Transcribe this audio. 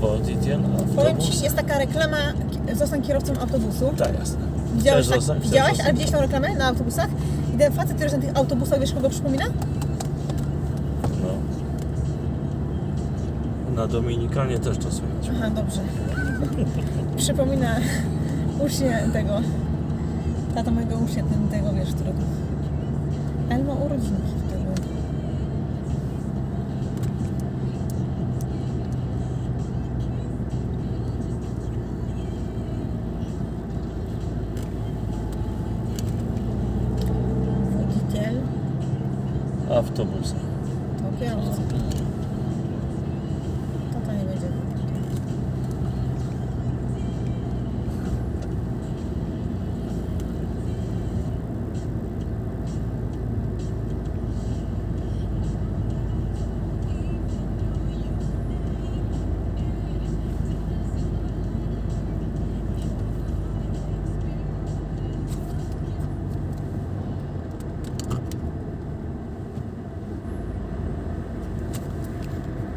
Wodzitel Powiem autobus. Ci, jest taka reklama Zostań kierowcą autobusu. Tak, jasne. Widziałeś, tak? Chcesz widziałeś ale widziałeś tą reklamę na autobusach? I ten facet, który jest na tych autobusach, wiesz kogo przypomina? No. Na Dominikanie też to słychać. Aha, dobrze. Przypomina ucznie tego. Tata mojego ucznia, ten tego, wiesz, którego. Ma urodzinki Autobusem. Okay.